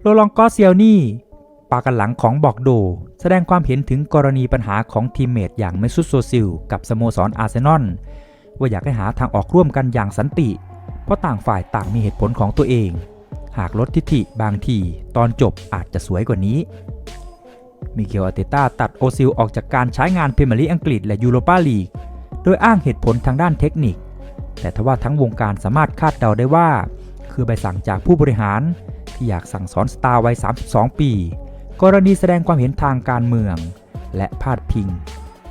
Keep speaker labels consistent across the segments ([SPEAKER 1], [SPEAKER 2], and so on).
[SPEAKER 1] โรลองกอสเซียลนี่ปากันหลังของบอกโด แสดงความเห็นถึงกรณีปัญหาของทีมเมทอย่างเมซุสโซซิล กับสโมสรอาร์เซนอลว่าอยากให้หาทางออกร่วมกันอย่างสันติ เพราะต่างฝ่ายต่างมีเหตุผลของตัวเอง หากลดทิฐิบางที ตอนจบอาจจะสวยกว่านี้ มิเกลอาเตต้าตัดโอซิลออกจากการใช้งานพรีเมียร์ลีกอังกฤษและยูโรปาลีก โดยอ้างเหตุผลทางด้านเทคนิค แต่ทว่าทั้งวงการสามารถคาดเดาได้ว่า คือใบสั่งจากผู้บริหาร ที่อยากสั่งสอนสตาร์วัย 32 ปี กรณีแสดงความเห็นทางการเมือง และพาดพิง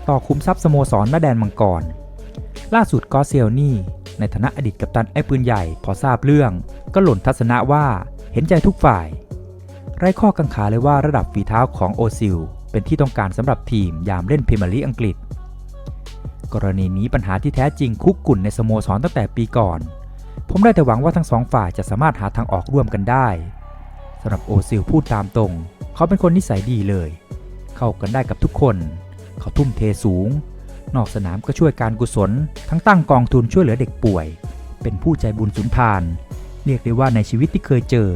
[SPEAKER 1] ต่อคุมทรัพย์สโมสรณแดนมังกร ล่าสุดกอเซลนี่ ในฐานะอดีตกัปตันไอ้ปืนใหญ่พอทราบเรื่อง ก็หล่นทัศนะว่าเห็นใจทุกฝ่าย ไร้ข้อกังขาเลยว่าระดับฝีเท้าของโอซิลเป็นที่ต้องการสำหรับทีมยามเล่นพรีเมียร์ลีกอังกฤษ กรณีนี้ปัญหาที่แท้จริงคุกกุ่นในสโมสรตั้งแต่ปีก่อน ผมได้แต่หวังว่าทั้งสองฝ่ายจะสามารถหาทางออกร่วมกันได้สำหรับโอซิลพูดตามตรง เขาเป็นคนนิสัยดีเลย เข้ากันได้กับทุกคน เขาทุ่มเทสูง นอกสนามก็ช่วยการกุศล ทั้งตั้งกองทุนช่วยเหลือเด็กป่วย เป็นผู้ใจบุญสุนทาน เรียกได้ว่าในชีวิตที่เคยเจอ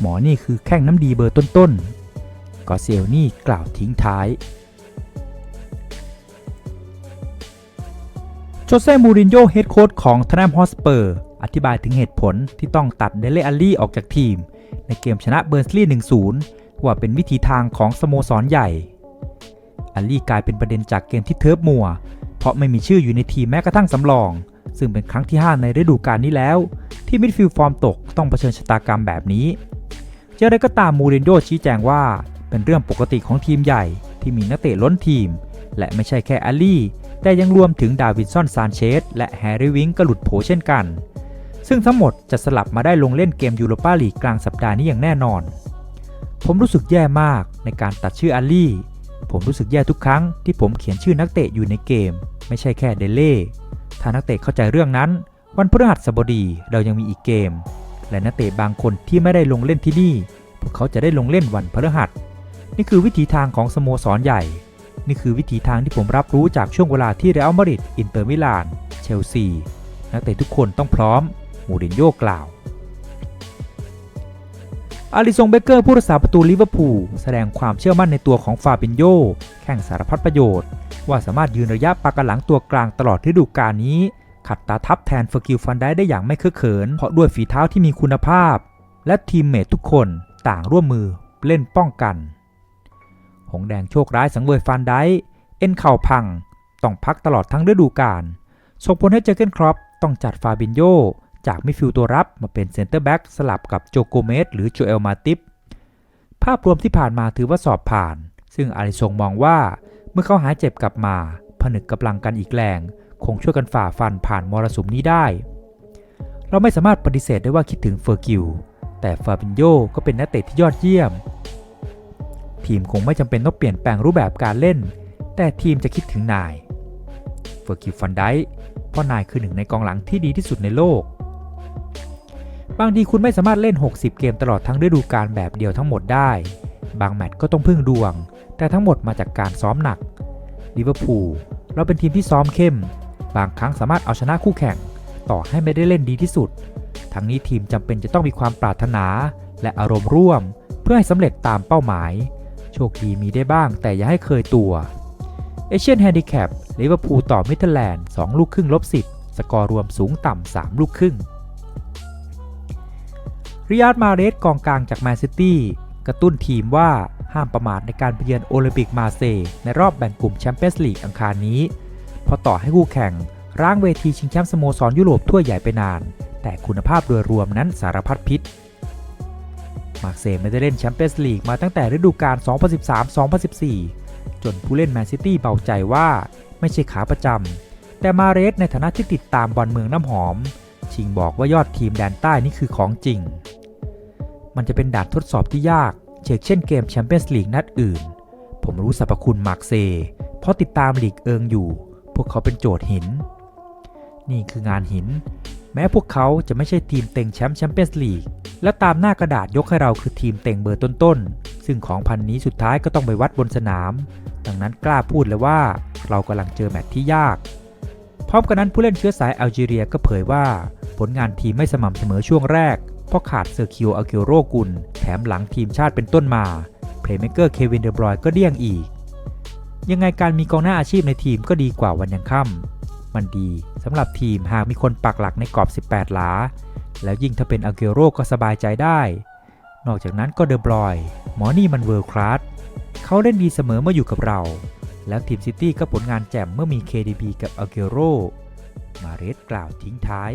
[SPEAKER 1] หมอนี่คือแข้งน้ำดีเบอร์ต้นๆกอเซลนี่กล่าวทิ้งท้ายโจเซมูรินโญ่เฮดโค้ชของทนามฮอสเปอร์ อธิบายถึงเหตุผลที่ต้องตัดเดเลอัลลี่ออกจากทีม ในเกมชนะเบิร์นสลีย์1-0 ว่าเป็นวิธีทางของสโมสรใหญ่อัลลี่กลายเป็นประเด็นจากเกมที่เทิร์ฟมัว เพราะไม่มีชื่ออยู่ในทีมแม้กระทั่งสำรอง ซึ่งเป็นครั้งที่ 5 ในฤดูกาลนี้แล้ว ที่มิดฟิลด์ฟอร์มตกต้องเผชิญชะตากรรมแบบนี้เจอไรก็ตามมูรินโญ่ชี้แจงว่า เป็นเรื่องปกติของทีมใหญ่ที่มีนักเตะล้นทีม และไม่ใช่แค่อัลลี่ แต่ยังรวมถึงดาวินสันซานเชสและแฮร์รี่วิงก็หลุดโผเช่นกัน ซึ่งทั้งหมดจะสลับมาได้ลงเล่นเกมยูโรปาลีกกลางสัปดาห์นี้อย่างแน่นอน ผมรู้สึกแย่มากในการตัดชื่ออัลลี่ ผมรู้สึกแย่ทุกครั้งที่ผมเขียนชื่อนักเตะอยู่ในเกม ไม่ใช่แค่เดเล่ ถ้านักเตะเข้าใจเรื่องนั้น วันพฤหัสบดีเรายังมีอีกเกม และนักเตะบางคนที่ไม่ได้ลงเล่นที่นี่ พวกเขาจะได้ลงเล่นวันพฤหัส นี่คือวิถีทางของสโมสรใหญ่ นี่คือวิถีทางที่ผมรับรู้จากช่วงเวลาที่เรอัลมาดริด อินเตอร์มิลาน เชลซี นักเตะทุกคนต้องพร้อม มูรินโญ่กล่าว อาริซงเบเกอร์ผู้รักษาประตูลิเวอร์พูลแสดงความเชื่อมั่นในตัวของฟาบินโยแข่งสารพัดประโยชน์ ว่าสามารถยืนระยะปากหลังตัวกลางตลอดฤดูกาลนี้ ขัดตาทับแทนเฟอร์กิลฟันได้ได้อย่างไม่เคอะเขิน เพราะด้วยฝีเท้าที่มีคุณภาพ และทีมเมททุกคนต่างร่วมมือเล่นป้องกัน หงแดงโชคร้ายสังเวยฟันได้เอ็นเข่าพัง ต้องพักตลอดทั้งฤดูกาลส่งผลให้เจอเกนครอปต้องจัดฟาบินโย จากมิดฟิลด์ตัวรับมาเป็นเซนเตอร์แบ็กสลับกับโจโกเมสหรือโจเอลมาติฟภาพรวมที่ผ่านมาถือว่าสอบผ่าน ซึ่งอาริซงมองว่าเมื่อเขาหายเจ็บกลับมา ผนึกกำลังกันอีกแรง คงช่วยกันฝ่าฟันผ่านมรสุมนี้ได้ เราไม่สามารถปฏิเสธได้ว่าคิดถึงเฟอร์กิลแต่ฟาบินโยก็เป็นนักเตะที่ยอดเยี่ยม ทีมคงไม่จำเป็นต้องเปลี่ยนแปลงรูปแบบการเล่น แต่ทีมจะคิดถึงนาย เฟอร์กิลฟันไดเพราะนายคือหนึ่งในกองหลังที่ดีที่สุดในโลก บางทีคุณไม่สามารถเล่น 60 เกมตลอดทั้งฤดูกาลแบบเดียวทั้งหมดได้ บางแมตช์ก็ต้องพึ่งดวง แต่ทั้งหมดมาจากการซ้อมหนักลิเวอร์พูลเราเป็นทีมที่ซ้อมเข้ม บางครั้งสามารถเอาชนะคู่แข่ง ต่อให้ไม่ได้เล่นดีที่สุด ทั้งนี้ทีมจำเป็นจะต้องมีความปรารถนา และอารมณ์ร่วม เพื่อให้สำเร็จตามเป้าหมาย โชคดีมีได้บ้างแต่อย่าให้เคยตัวเอเชียนแฮนดิแคปลิเวอร์พูลต่อมิดเทแลนด์2ลูกครึ่งลบ10 สกอร์รวมสูงต่ำ3ลูกครึ่ง ริยาดมาเรสกองกลางจากแมนซิตี้กระตุ้นทีมว่าห้ามประมาทในการไปเยือนโอลิมปิกมาเซย์ในรอบแบ่งกลุ่มแชมเปี้ยนส์ลีกอังคารนี้ เพราะต่อให้คู่แข่งร่างเวทีชิงแชมป์สโมสรยุโรปทั่วใหญ่ไปนาน แต่คุณภาพโดยรวมนั้นสารพัดพิษ มาเซย์ไม่ได้เล่นแชมเปี้ยนส์ลีกมาตั้งแต่ฤดูกาล 2013-2014 จนผู้เล่นแมนซิตี้เบาใจว่าไม่ใช่ขาประจำ แต่มาเรสในฐานะที่ติดตามบอลเมืองน้ำหอม ชิงบอกว่ายอดทีมแดนใต้นี่คือของจริง มันจะเป็นด่านทดสอบที่ยากเช่นเช่นเกมแชมเปี้ยนส์ลีกนัดอื่น ผมรู้สรรพคุณมาร์กเซ เพราะติดตามลีกเอิงอยู่ พวกเขาเป็นโจทย์หิน นี่คืองานหิน แม้พวกเขาจะไม่ใช่ทีมเต็งแชมป์แชมเปี้ยนส์ลีก และตามหน้ากระดาษยกให้เราคือทีมเต็งเบอร์ต้นๆ ซึ่งของพันนี้สุดท้ายก็ต้องไปวัดบนสนาม ดังนั้นกล้าพูดเลยว่าเรากำลังเจอแมตช์ที่ยาก พร้อมกันนั้นผู้เล่นเชื้อสายแอลจีเรียก็เผยว่า ผลงานทีมไม่สม่ำเสมอช่วงแรก เพราะขาดเซอร์คิวอาเกโรกุล แถมหลังทีมชาติเป็นต้นมา เพลย์เมเกอร์เควินเดบรอยก็เดี้ยงอีก ยังไงการมีกองหน้าอาชีพในทีมก็ดีกว่าวันยังค่ำมันดีสำหรับทีมหากมีคนปักหลักในกรอบ 18 หลา แล้วยิ่งถ้าเป็นอาเกโรก็สบายใจได้ นอกจากนั้นก็เดบรอย หมอนี่มันเวิร์คลาสเขาเล่นดีเสมอเมื่ออยู่กับเรา แล้วทีมซิตี้ก็ผลงานแจ่มเมื่อมี KDB กับอาเกโรมาเรสกล่าวทิ้งท้าย